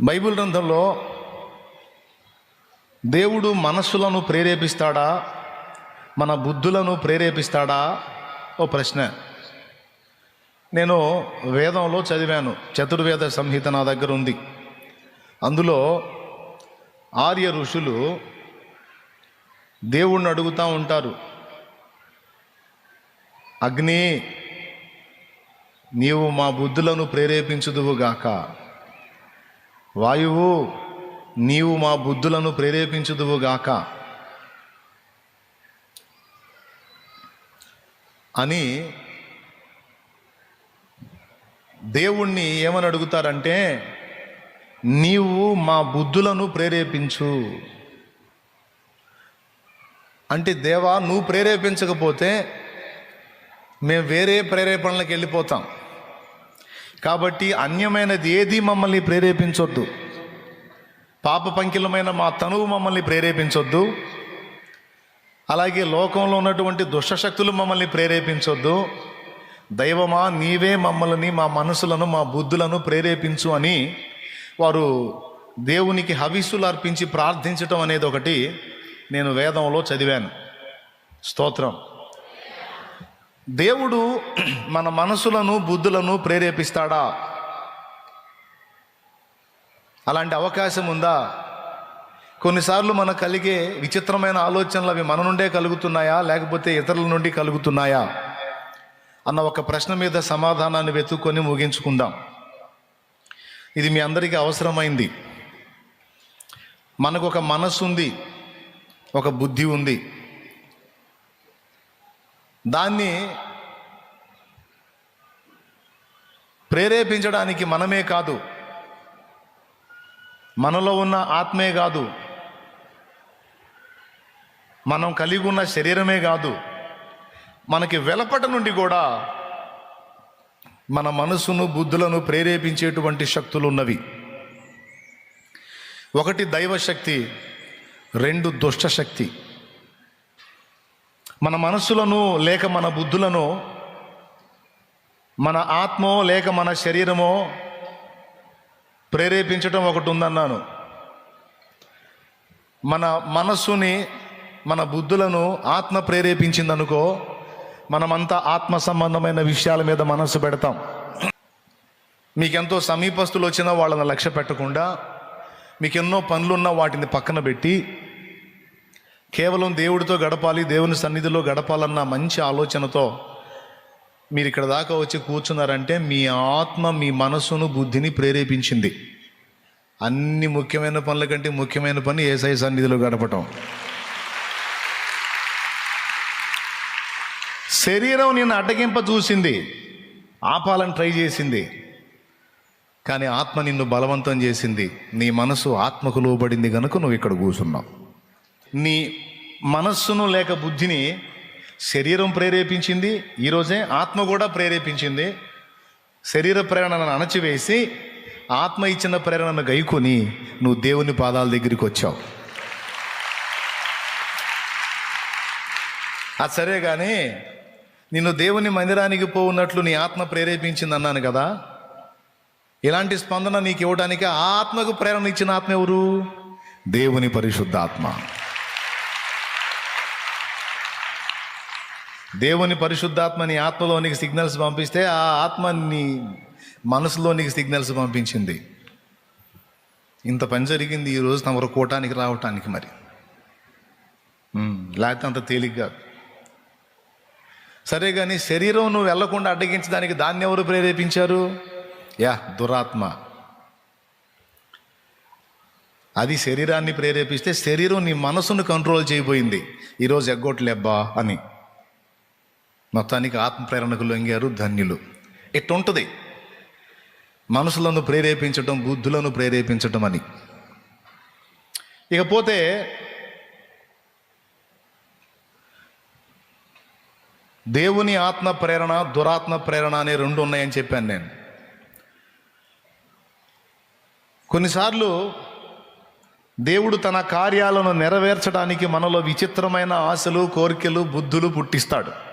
Bible గ్రంథంలో దేవుడు మనస్సులను ప్రేరేపిస్తాడా? మన బుద్ధులను ప్రేరేపిస్తాడా? ఓ ప్రశ్న. నేను వేదంలో చదివాను. చతుర్వేద సంహిత నా దగ్గర ఉంది. అందులో ఆర్య ఋషులు దేవుణ్ణి అడుగుతూ ఉంటారు. అగ్ని నీవు మా బుద్ధులను ప్రేరేపించుదువుగాక. వాయువు నీవు మా బుద్ధులను ప్రేరేపించుదువుగాక అని దేవుణ్ణి ఏమని అడుగుతారంటే నీవు మా బుద్ధులను ప్రేరేపించు. అంటే దేవా నువ్వు ప్రేరేపించకపోతే మేము వేరే ప్రేరేపణలకు వెళ్ళిపోతాం. కాబట్టి అన్యమైనది ఏది మమ్మల్ని ప్రేరేపించొద్దు. పాప పంకిలమైన మా తనువు మమ్మల్ని ప్రేరేపించొద్దు. అలాగే లోకంలో ఉన్నటువంటి దుష్టశక్తులు మమ్మల్ని ప్రేరేపించొద్దు. దైవమా నీవే మమ్మల్ని మా మనసులను మా బుద్ధులను ప్రేరేపించు అని వారు దేవునికి హవిస్సులు అర్పించి ప్రార్థించటం అనేది ఒకటి నేను వేదంలో చదివాను. స్తోత్రం. దేవుడు మన మనసులను బుద్ధులను ప్రేరేపిస్తాడా? అలాంటి అవకాశం ఉందా? కొన్నిసార్లు మన కలిగే విచిత్రమైన ఆలోచనలు అవి మన నుండే కలుగుతున్నాయా? లేకపోతే ఇతరుల నుండి కలుగుతున్నాయా? అన్న ఒక ప్రశ్న మీద సమాధానాన్ని వెతుక్కొని ముగించుకుందాం. ఇది మీ అందరికీ అవసరమైంది. మనకు ఒక మనస్సు ఉంది ఒక బుద్ధి ఉంది. దాన్ని ప్రేరేపించడానికి మనమే కాదు మనలో ఉన్న ఆత్మే కాదు మనం కలిగి ఉన్న శరీరమే కాదు మనకి వెలపట నుండి కూడా మన మనసును బుద్ధులను ప్రేరేపించేటువంటి శక్తులు ఉన్నవి ఒకటి దైవశక్తి రెండు దుష్టశక్తి. మన మనస్సులను లేక మన బుద్ధులను మన ఆత్మో లేక మన శరీరమో ప్రేరేపించటం ఒకటి ఉందన్నాను. మన మనస్సుని మన బుద్ధులను ఆత్మ ప్రేరేపించిందనుకో మనమంతా ఆత్మ సంబంధమైన విషయాల మీద మనస్సు పెడతాం. మీకెంతో సమీపస్తులు వచ్చినా వాళ్ళని లక్ష్య పెట్టకుండా మీకు ఎన్నో పనులున్నా వాటిని పక్కన పెట్టి కేవలం దేవుడితో గడపాలి దేవుని సన్నిధిలో గడపాలన్న మంచి ఆలోచనతో మీరు ఇక్కడ దాకా వచ్చి కూర్చున్నారంటే మీ ఆత్మ మీ మనసును బుద్ధిని ప్రేరేపించింది. అన్ని ముఖ్యమైన పనుల కంటే ముఖ్యమైన పని ఏసఐ సన్నిధిలో గడపటం. శరీరం నిన్ను అడ్డగింప చూసింది ఆపాలని ట్రై చేసింది. కానీ ఆత్మ నిన్ను బలవంతం చేసింది. నీ మనసు ఆత్మకు లోబడింది కనుక నువ్వు ఇక్కడ కూర్చున్నావు. నీ మనస్సును లేక బుద్ధిని శరీరం ప్రేరేపించింది ఈరోజే ఆత్మ కూడా ప్రేరేపించింది. శరీర ప్రేరణను అణచివేసి ఆత్మ ఇచ్చిన ప్రేరణను గైకొని నువ్వు దేవుని పాదాల దగ్గరికి వచ్చావు. అది సరే కానీ నిన్ను దేవుని మందిరానికి పోవున్నట్లు నీ ఆత్మ ప్రేరేపించింది అన్నాను కదా. ఇలాంటి స్పందన నీకు ఇవ్వడానికి ఆత్మకు ప్రేరణ ఇచ్చిన ఆత్మ ఎవరు? దేవుని పరిశుద్ధ ఆత్మ దేవుని పరిశుద్ధాత్మని ఆత్మలోనికి సిగ్నల్స్ పంపిస్తే ఆ ఆత్మ నీ మనసులోనికి సిగ్నల్స్ పంపించింది. ఇంత పని జరిగింది ఈరోజు తమరు కూటానికి రావటానికి మరి. లేకపోతే అంత తేలిగ్గా సరే కానీ శరీరం నువ్వు వెళ్ళకుండా అడ్డగించడానికి దాన్ని ఎవరు ప్రేరేపించారు? యా దురాత్మ. అది శరీరాన్ని ప్రేరేపిస్తే శరీరం నీ మనసును కంట్రోల్ చేయబోయింది. ఈరోజు ఎగ్గొట్లేబ్బా అని. మొత్తానికి ఆత్మ ప్రేరణకు లొంగారు ధన్యులు. ఇట్టుంటుంది. మనసులను ప్రేరేపించటం బుద్ధులను ప్రేరేపించటం అని. ఇకపోతే దేవుని ఆత్మ ప్రేరణ దురాత్మ ప్రేరణ అనే రెండు ఉన్నాయని చెప్పాను నేను. కొన్నిసార్లు దేవుడు తన కార్యాలను నెరవేర్చడానికి మనలో విచిత్రమైన ఆశలు కోరికలు బుద్ధులు పుట్టిస్తాడు.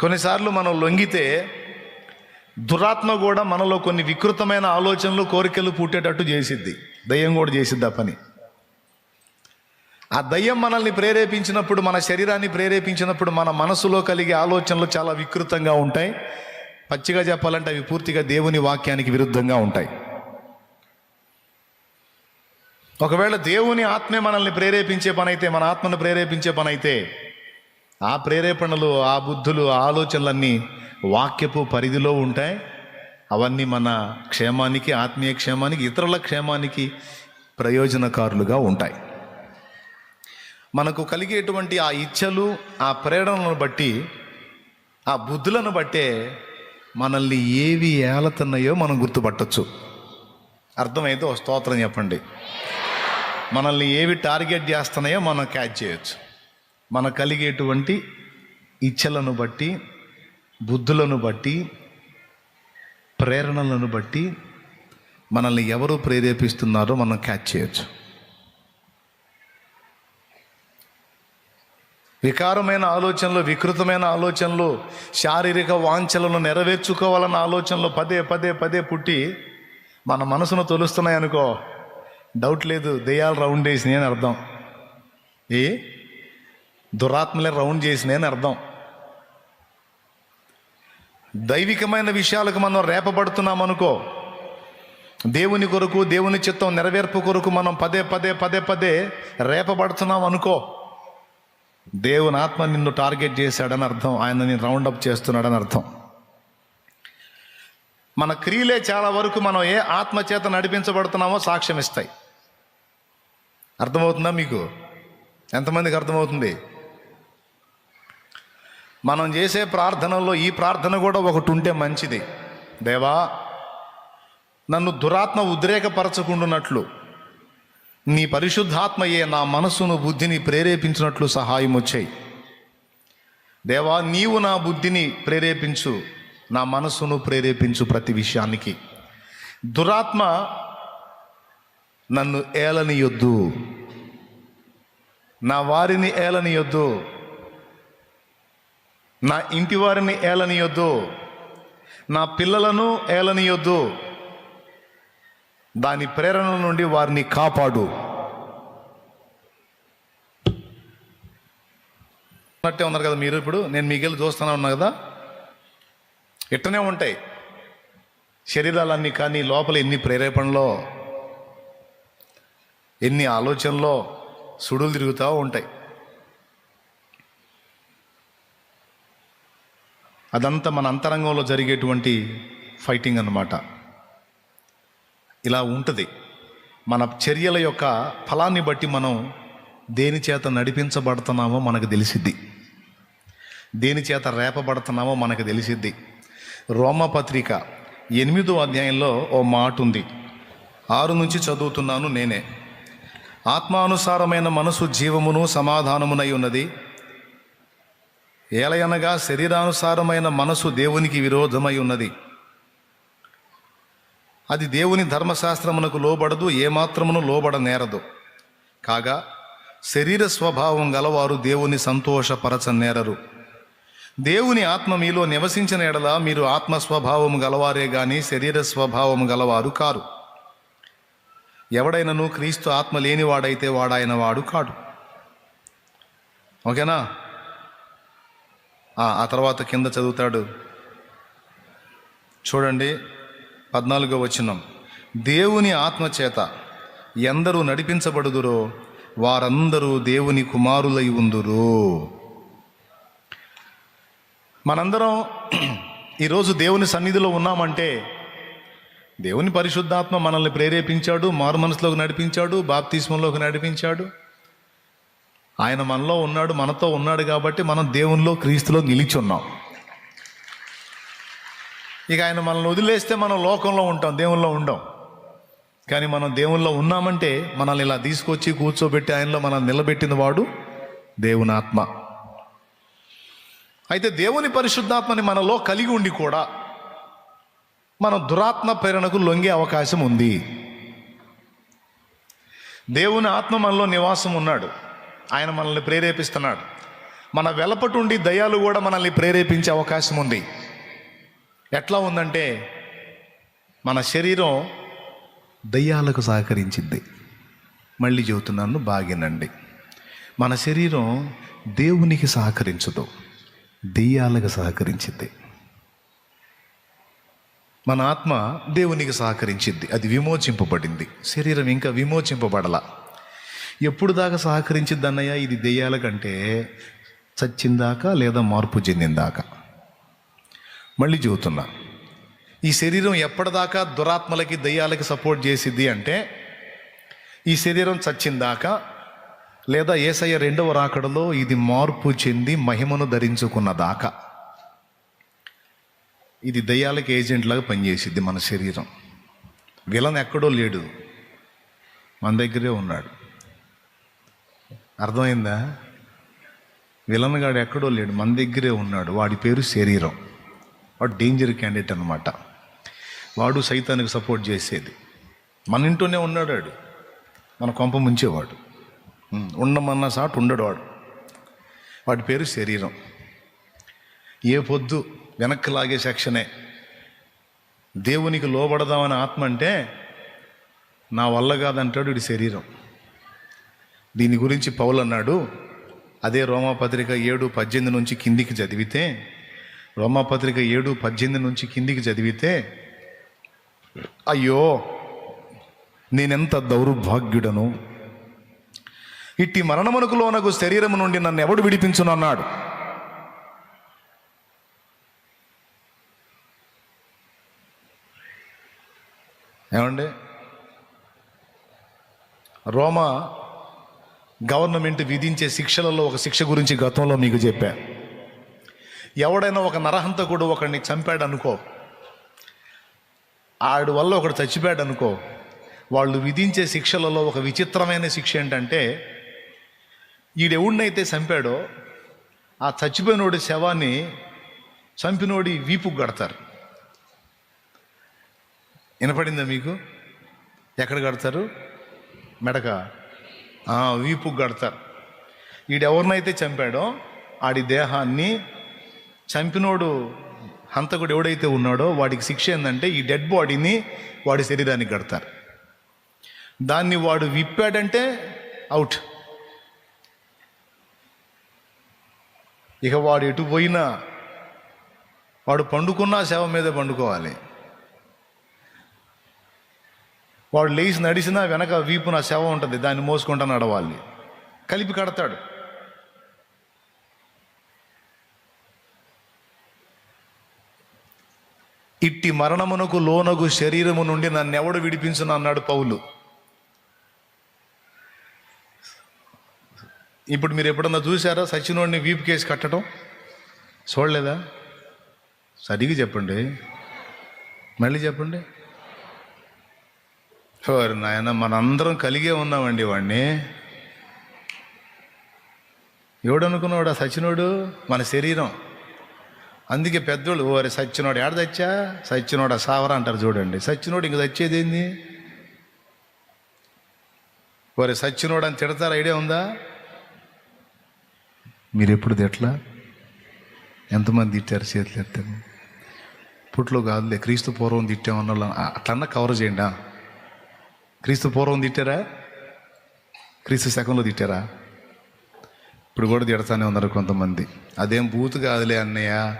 కొన్నిసార్లు మనం లొంగితే దురాత్మ కూడా మనలో కొన్ని వికృతమైన ఆలోచనలు కోరికలు పుట్టేటట్టు చేసిద్ది. దయ్యం కూడా చేసిద్ది ఆ పని. ఆ దయ్యం మనల్ని ప్రేరేపించినప్పుడు మన శరీరాన్ని ప్రేరేపించినప్పుడు మన మనసులో కలిగే ఆలోచనలు చాలా వికృతంగా ఉంటాయి. పచ్చిగా చెప్పాలంటే అవి పూర్తిగా దేవుని వాక్యానికి విరుద్ధంగా ఉంటాయి. ఒకవేళ దేవుని ఆత్మే మనల్ని ప్రేరేపించే పనైతే మన ఆత్మను ప్రేరేపించే పనైతే ఆ ప్రేరేపణలు ఆ బుద్ధులు ఆ ఆలోచనలన్నీ వాక్యపు పరిధిలో ఉంటాయి. అవన్నీ మన క్షేమానికి ఆత్మీయ క్షేమానికి ఇతరుల క్షేమానికి ప్రయోజనకారులుగా ఉంటాయి. మనకు కలిగేటువంటి ఆ ఇచ్చలు ఆ ప్రేరణలను బట్టి ఆ బుద్ధులను బట్టే మనల్ని ఏవి ఏలతున్నాయో మనం గుర్తుపట్టచ్చు. అర్థమైతే ఒక స్తోత్రం చెప్పండి. మనల్ని ఏవి టార్గెట్ చేస్తున్నాయో మనం క్యాచ్ చేయొచ్చు. మన కలిగేటువంటి ఇచ్చలను బట్టి బుద్ధులను బట్టి ప్రేరణలను బట్టి మనల్ని ఎవరు ప్రేరేపిస్తున్నారో మనం క్యాచ్ చేయొచ్చు. వికారమైన ఆలోచనలు వికృతమైన ఆలోచనలు శారీరక వాంఛలను నెరవేర్చుకోవాలన్న ఆలోచనలు పదే పదే పదే పుట్టి మన మనసును తొలుస్తున్నాయి అనుకో డౌట్ లేదు దెయ్యాలు రౌండ్ వేసినాయి అని అర్థం. ఏ? దురాత్మలే రౌండ్ చేసినాయని అర్థం. దైవికమైన విషయాలకు మనం రేపబడుతున్నాం అనుకో దేవుని కొరకు దేవుని చిత్తం నెరవేర్పు కొరకు మనం పదే పదే పదే పదే రేపబడుతున్నాం అనుకో దేవుని ఆత్మ నిన్ను టార్గెట్ చేశాడని అర్థం ఆయన నేను రౌండప్ చేస్తున్నాడని అర్థం. మన క్రియలే చాలా వరకు మనం ఏ ఆత్మ చేత నడిపించబడుతున్నామో సాక్ష్యం ఇస్తాయి అర్థమవుతుందా మీకు? ఎంతమందికి అర్థమవుతుంది? మనం చేసే ప్రార్థనలో ఈ ప్రార్థన కూడా ఒకటి ఉంటే మంచిది. దేవా నన్ను దురాత్మ ఉద్రేకపరచకుండునట్లు నీ పరిశుద్ధాత్మయే నా మనస్సును బుద్ధిని ప్రేరేపించినట్లు సహాయం వచ్చాయి. దేవా నీవు నా బుద్ధిని ప్రేరేపించు నా మనస్సును ప్రేరేపించు ప్రతి విషయానికి. దురాత్మ నన్ను ఏలనియొద్దు. నా వారిని ఏలనియొద్దు. నా ఇంటి వారిని ఏలనియొద్దు. నా పిల్లలను ఏలనియొద్దు. దాని ప్రేరణ నుండి వారిని కాపాడు. అన్నట్టే ఉన్నారు కదా మీరు ఇప్పుడు? నేను మీకెళ్ళి చూస్తూనే ఉన్నా కదా? ఇట్టనే ఉంటాయి. శరీరాలన్నీ కానీ లోపల ఎన్ని ప్రేరేపణలో ఎన్ని ఆలోచనలో సుడులు తిరుగుతూ ఉంటాయి. అదంతా మన అంతరంగంలో జరిగేటువంటి ఫైటింగ్ అన్నమాట. ఇలా ఉంటుంది. మన చర్యల యొక్క ఫలాన్ని బట్టి మనం దేని చేత నడిపించబడుతున్నామో మనకు తెలిసిద్ది. దేని చేత రేపబడుతున్నామో మనకు తెలిసిద్ది. రోమపత్రిక ఎనిమిదో అధ్యాయంలో ఓ మాట ఉంది ఆరు నుంచి చదువుతున్నాను నేనే. ఆత్మానుసారమైన మనసు జీవమును సమాధానమునై ఉన్నది. ఏలయనగా శరీరానుసారమైన మనసు దేవునికి విరోధమై ఉన్నది. అది దేవుని ధర్మశాస్త్రమునకు లోబడదు ఏమాత్రమును లోబడ నేరదు కాగా శరీర స్వభావం గలవారు దేవుని సంతోషపరచనేరరు. దేవుని ఆత్మ మీలో నివసించిన ఎడల మీరు ఆత్మ స్వభావం గలవారే గాని శరీర స్వభావం గలవారు కారు. ఎవడైనను క్రీస్తు ఆత్మ లేనివాడైతే వాడాయన వాడు కాడు. ఓకేనా? ఆ తర్వాత కింద చదువుతాడు. చూడండి పద్నాలుగో వచనం. దేవుని ఆత్మ చేత ఎందరూ నడిపించబడుదురో వారందరూ దేవుని కుమారులై ఉందురు. మనందరం ఈరోజు దేవుని సన్నిధిలో ఉన్నామంటే దేవుని పరిశుద్ధాత్మ మనల్ని ప్రేరేపించాడు మారు మనసులోకి నడిపించాడు బాప్తిస్మంలోకి నడిపించాడు. ఆయన మనలో ఉన్నాడు మనతో ఉన్నాడు కాబట్టి మనం దేవునిలో క్రీస్తులో నిలిచున్నాం ఇక ఆయన మనల్ని వదిలేస్తే మనం లోకంలో ఉంటాం దేవుల్లో ఉండం. కానీ మనం దేవుల్లో ఉన్నామంటే మనల్ని ఇలా తీసుకొచ్చి కూర్చోబెట్టి ఆయనలో మనం నిలబెట్టిన వాడు దేవుని ఆత్మ. అయితే దేవుని పరిశుద్ధాత్మని మనలో కలిగి ఉండి కూడా మనం దురాత్మ ప్రేరణకు లొంగే అవకాశం ఉంది. దేవుని ఆత్మ మనలో నివాసం ఉన్నాడు. ఆయన మనల్ని ప్రేరేపిస్తున్నాడు. మన వెలపటుండి దయాలు కూడా మనల్ని ప్రేరేపించే అవకాశం ఉంది. ఎట్లా ఉందంటే మన శరీరం దయ్యాలకు సహకరించింది. మళ్ళీ చెబుతున్నాను బాగినండి. మన శరీరం దేవునికి సహకరించదు. దెయ్యాలకు సహకరించింది. మన ఆత్మ దేవునికి సహకరించింది. అది విమోచింపబడింది. శరీరం ఇంకా విమోచింపబడలా. ఎప్పుడు దాకా సహకరించింది ఇది దెయ్యాల కంటే చచ్చిందాకా లేదా మార్పు చెందిందాకా? మళ్ళీ చెబుతున్నా ఈ శరీరం ఎప్పటిదాకా దురాత్మలకి దయ్యాలకి సపోర్ట్ చేసిద్ది అంటే ఈ శరీరం చచ్చిందాకా లేదా ఏసయ్య రెండవ రాకడలో ఇది మార్పు చెంది మహిమను ధరించుకున్న దాకా? ఇది దయ్యాలకి ఏజెంట్లాగా పనిచేసిద్ది మన శరీరం. విలన్ ఎక్కడో లేడు. మన దగ్గరే ఉన్నాడు. అర్థమైందా? విలన్గాడు ఎక్కడో లేడు మన దగ్గరే ఉన్నాడు. వాడి పేరు శరీరం. వాడు డేంజర్ క్యాండిడేట్ అనమాట వాడు సైతానికి సపోర్ట్ చేసేది. మన ఇంట్లోనే ఉన్నాడు వాడు. మన కొంప ముంచేవాడు. ఉండమన్న సాటు ఉండడు వాడు. వాడి పేరు శరీరం. ఏ పొద్దు వెనక్కి లాగే సెక్షనే. దేవునికి లోబడదామని ఆత్మ అంటే నా వల్ల కాదంటాడు ఇది శరీరం. దీని గురించి పౌలు అన్నాడు అదే రోమాపత్రిక ఏడు పద్దెనిమిది నుంచి కిందికి చదివితే రోమాపత్రిక ఏడు పద్దెనిమిది నుంచి కిందికి చదివితే అయ్యో నేనెంత దౌర్భాగ్యుడను? ఇట్టి మరణమునకు లోనకు శరీరము నుండి నన్ను ఎవడు విడిపించును అన్నాడు ఏమండి? రోమా గవర్నమెంట్ విధించే శిక్షలలో ఒక శిక్ష గురించి గతంలో మీకు చెప్పా. ఎవడైనా ఒక నరహంతకుడు ఒకడిని చంపాడు అనుకో ఆడు వల్ల ఒకడు చచ్చిపోయాడు అనుకో వాళ్ళు విధించే శిక్షలలో ఒక విచిత్రమైన శిక్ష ఏంటంటే ఈడెవుడినైతే చంపాడో ఆ చచ్చిపోయినోడి శవాన్ని చంపినోడి వీపుకు కడతారు. వినపడిందా మీకు? ఎక్కడ కడతారు? మెడక? వీపు కడతారు ఈడెవరినైతే చంపాడో ఆడి దేహాన్ని చంపినోడు హంతకుడు ఎవడైతే ఉన్నాడో వాడికి శిక్ష ఏంటంటే ఈ డెడ్ బాడీని వాడి శరీరానికి కడతారు దాన్ని వాడు విప్పాడంటే అవుట్. ఇక వాడు ఎటు పోయినా వాడు పండుకున్నా శవ మీద పండుకోవాలి. వాడు లేచి నడిచినా వెనక వీపు నా శవం ఉంటుంది దాన్ని మోసుకుంటా నడవాలి. కలిపి కడతాడు. ఇట్టి మరణమునకు లోనగు శరీరము నుండి నన్నెవడు విడిపించును అన్నాడు పౌలు. ఇప్పుడు మీరు ఎప్పుడన్నా చూసారా సచినోడిని వీపు కేసు కట్టడం? చూడలేదా? సరిగ్గా చెప్పండి. మళ్ళీ చెప్పండి. ఓరి నాయన మనందరం కలిగే ఉన్నామండి వాడిని ఎవడనుకున్నాడు ఆ సచినోడు మన శరీరం. అందుకే పెద్దోళ్ళు ఓరే సచ్చినోడు ఏడ తెచ్చా సచ్చినోడ సావరా అంటారు చూడండి. సచ్చినోడు ఇంక తెచ్చేదేంది ఓరే సచ్చినోడు అని తిడతారు? ఐడియా ఉందా? మీరు ఎప్పుడు తిట్లా ఎంతమంది తిట్టారు చేతులు ఎత్తారు పుట్లో కాదులే క్రీస్తు పూర్వం తిట్టామన్న వాళ్ళు అట్లన్నా కవర్ చేయండి క్రీస్తు పూర్వం తిట్టారా? క్రీస్తు శకంలో తిట్టారా? ఇప్పుడు కూడా తిడతానే ఉన్నారు కొంతమంది. అదేం బూత్ కాదులే అన్నయ్య.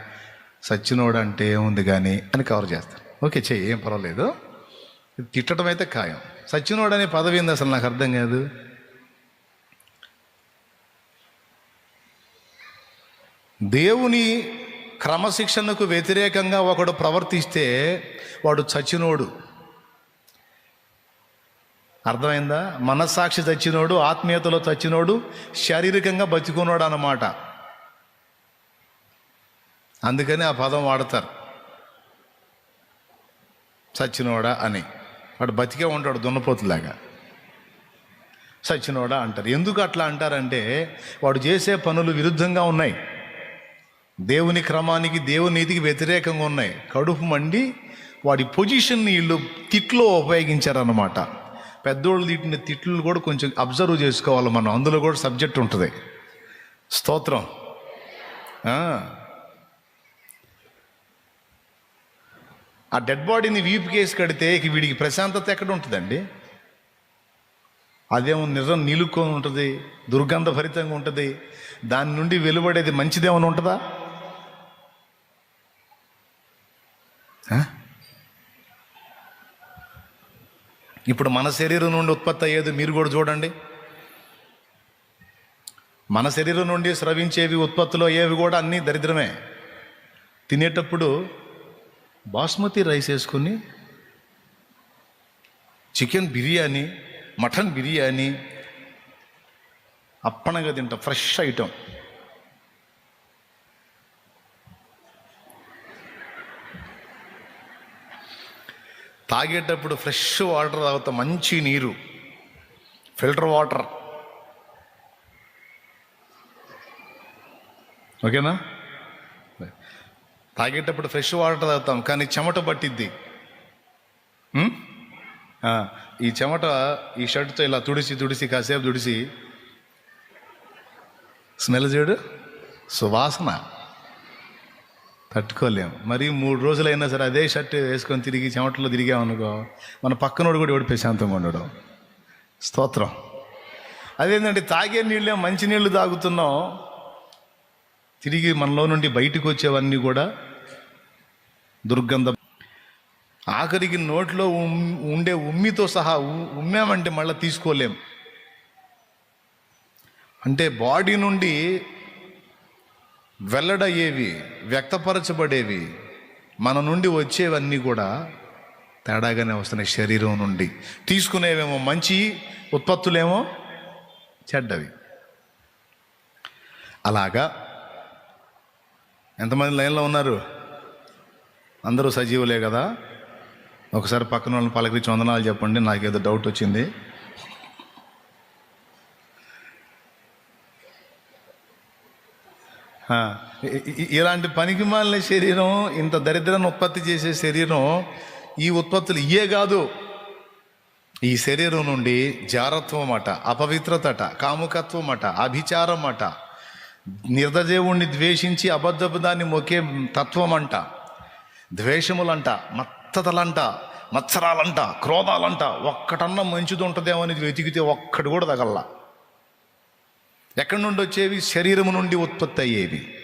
సచ్చినోడు అంటే ఏముంది కానీ అని కవర్ చేస్తారు. ఓకే చెయ్యి ఏం పర్వాలేదు. తిట్టడం అయితే ఖాయం. సచ్చినోడు అనే పదవి ఏంది అసలు? నాకు అర్థం కాదు. దేవుని క్రమశిక్షణకు వ్యతిరేకంగా ఒకడు ప్రవర్తిస్తే వాడు చచ్చినోడు అర్థమైందా? మనస్సాక్షి చచ్చినోడు ఆత్మీయతలో చచ్చినోడు శారీరకంగా బతికున్నాడు అన్నమాట. అందుకని ఆ పదం వాడతారు. చచ్చినోడా అని. వాడు బతికే ఉంటాడు దున్నపోతులాగా. చచ్చినోడా అంటారు. ఎందుకు అట్లా అంటారంటే వాడు చేసే పనులు విరుద్ధంగా ఉన్నాయి. దేవుని క్రమానికి దేవుని నీతికి వ్యతిరేకంగా ఉన్నాయి. కడుపు మండి వాడి పొజిషన్ని వీళ్ళు తిట్లో ఉపయోగించారన్నమాట. పెద్దోళ్ళు తిట్టిన తిట్లు కూడా కొంచెం అబ్జర్వ్ చేసుకోవాలి మనం. అందులో కూడా సబ్జెక్ట్ ఉంటుంది. స్తోత్రం. ఆ. డెడ్ బాడీని వీపు కేసు కడితే ఇక వీడికి ప్రశాంతత ఎక్కడ ఉంటుందండి? అదేమో నిజం నిలుక్కొని ఉంటుంది దుర్గంధభరితంగా ఉంటుంది. దాని నుండి వెలువడేది మంచిదేమైనా ఉంటుందా? ఇప్పుడు మన శరీరం నుండి ఉత్పత్తి అయ్యేది మీరు కూడా చూడండి. మన శరీరం నుండి స్రవించేవి ఉత్పత్తులు ఏవి కూడా అన్నీ దరిద్రమే. తినేటప్పుడు బాస్మతి రైస్ వేసుకుని చికెన్ బిర్యానీ మటన్ బిర్యానీ అప్పనగా తింటాం ఫ్రెష్ ఐటమ్ తాగేటప్పుడు ఫ్రెష్ వాటర్ తాగుతా మంచి నీరు. Filter water. ఓకేనా? తాగేటప్పుడు ఫ్రెష్ వాటర్ తాగుతాం కానీ చెమట పట్టిద్ది. ఈ చెమట ఈ షర్ట్తో ఇలా తుడిసి తుడిసి కాసేపు తుడిసి. స్మెల్ చూడు. సువాసన. తట్టుకోలేం మరి మూడు రోజులైనా సరే అదే షర్ట్ వేసుకొని తిరిగి చెమటలో తిరిగామనుకో మన పక్కనోడు కూడా ఎవడు ప్రశాంతంగా ఉండడు. స్తోత్రం. అదేంటంటే తాగే నీళ్ళే మంచి నీళ్ళు తాగుతున్నాం తిరిగి మనలో నుండి బయటకు వచ్చేవన్నీ కూడా దుర్గంధం. ఆఖరికి నోట్లో ఉమ్- ఉండే ఉమ్మితో సహా ఉ- ఉమ్మామంటే మళ్ళీ తీసుకోలేం. అంటే బాడీ నుండి వెల్లడయ్యేవి వ్యక్తపరచబడేవి మన నుండి వచ్చేవన్నీ కూడా తేడాగానే వస్తున్నాయి శరీరం నుండి. తీసుకునేవేమో మంచి ఉత్పత్తులేమో చెడ్డవి. అలాగా ఎంతమంది లైన్లో ఉన్నారు? అందరూ సజీవులే కదా? ఒకసారి పక్కన వాళ్ళని పలకరించి వందనాలు చెప్పండి నాకేదో డౌట్ వచ్చింది. ఇలాంటి పనికి మాలిన శరీరం ఇంత దరిద్రాన్ని ఉత్పత్తి చేసే శరీరం ఈ ఉత్పత్తులు ఇయే కాదు. ఈ శరీరం నుండి జారత్వం అట అపవిత్రతట కాముకత్వం అట అభిచారం అట నిర్దదేవుణ్ణి ద్వేషించి అబద్ధపు దాన్ని మొక్కే తత్వం అంట ద్వేషములంట మత్తతలంట మత్సరాలంట క్రోధాలంట ఒక్కటన్నా మంచిది ఉంటుందేమో అని వెతికితే ఒక్కటి కూడా తగల్లా. ఎక్కడి నుండి వచ్చేవి? శరీరము నుండి ఉత్పత్తి అయ్యేవి.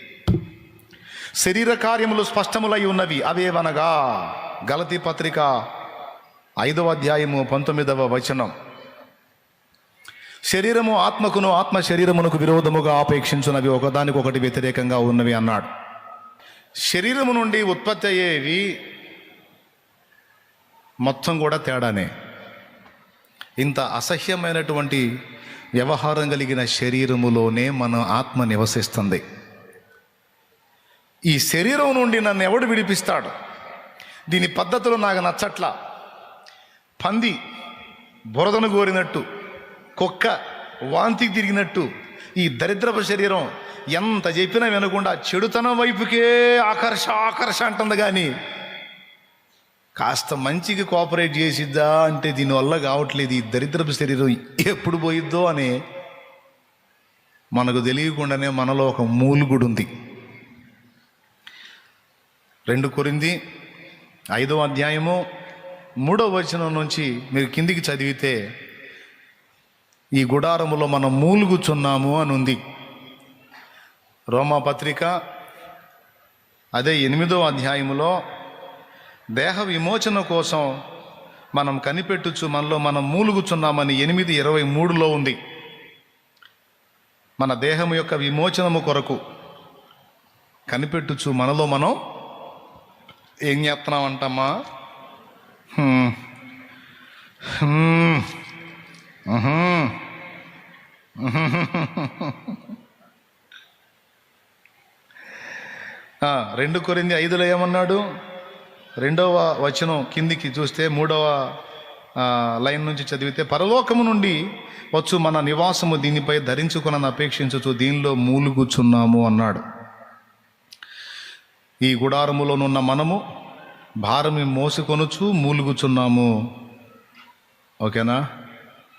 శరీర కార్యములు స్పష్టములై ఉన్నవి. అవేవనగా? గలతి పత్రిక ఐదవ అధ్యాయము పంతొమ్మిదవ వచనం. శరీరము ఆత్మకును ఆత్మ శరీరమునకు విరోధముగా ఆపేక్షించున్నవి ఒకదానికొకటి వ్యతిరేకంగా ఉన్నవి అన్నాడు. శరీరము నుండి ఉత్పత్తి అయ్యేవి మొత్తం కూడా తేడానే. ఇంత అసహ్యమైనటువంటి వ్యవహారం కలిగిన శరీరములోనే మన ఆత్మ నివసిస్తుంది. ఈ శరీరం నుండి నన్ను ఎవడు విడిపిస్తాడు? దీని పద్ధతులు నాకు నచ్చట్లా. పంది బురదను కోరినట్టు కుక్క వాంతికి తిరిగినట్టు ఈ దరిద్రపు శరీరం ఎంత చెప్పినా వినకుండా చెడుతనం వైపుకే ఆకర్ష ఆకర్ష అంటుంది కానీ కాస్త మంచికి కోఆపరేట్ చేసిద్దా అంటే దీనివల్ల కావట్లేదు ఈ దరిద్రపు శరీరం ఎప్పుడు పోయిద్దో అని మనకు తెలియకుండానే మనలో ఒక మూలుగుడు ఉంది. రెండు కొరింది ఐదవ అధ్యాయము మూడవ వచనం నుంచి మీరు కిందికి చదివితే ఈ గుడారములో మనం మూలుగుచున్నాము అని ఉంది. రోమా పత్రిక అదే ఎనిమిదో అధ్యాయములో దేహ విమోచన కోసం మనం కనిపెట్టుచు మనలో మనం మూలుగుచున్నామని ఎనిమిది ఇరవై మూడులో ఉంది. మన దేహం యొక్క విమోచనము కొరకు కనిపెట్టుచు మనలో మనం ఏం చేస్తున్నామంటమ్మా రెండు కొరింది ఐదులో ఏమన్నాడు? రెండవ వచనం కిందికి చూస్తే మూడవ లైన్ నుంచి చదివితే పరలోకము నుండి వచ్చు మన నివాసము దీనిపై ధరించుకున్న అపేక్షించచ్చు దీనిలో మూలుగుచున్నాము అన్నాడు. ఈ గుడారములోనున్న మనము భారమి మోసుకొనుచు మూలుగుచున్నాము. ఓకేనా?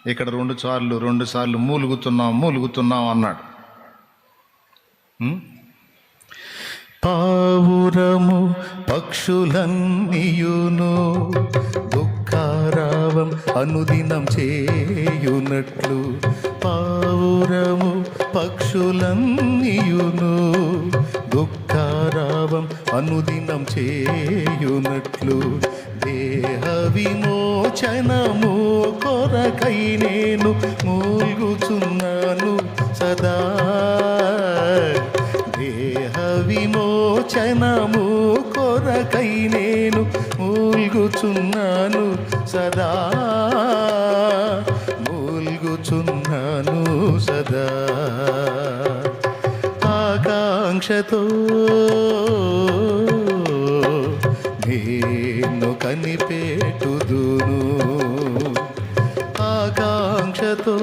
ఇక్కడ రెండు సార్లు రెండు సార్లు మూలుగుతున్నాం మూలుగుతున్నాం అన్నాడు. పావురము పక్షులన్నీయును. దుఃఖారావం అనుదినం చేయునట్లు పావురము పక్షులన్నీయును. దుఃఖారావం అనుదినం చేయునట్లు దేహ విమోచనము కొరకై నేను మూల్గుచున్నాను మూల్గుచున్నాను సదా. మూల్గుచున్నాను సదా. ఆకాంక్షతో నేను కనిపెట్టుదును. ఆకాంక్షతో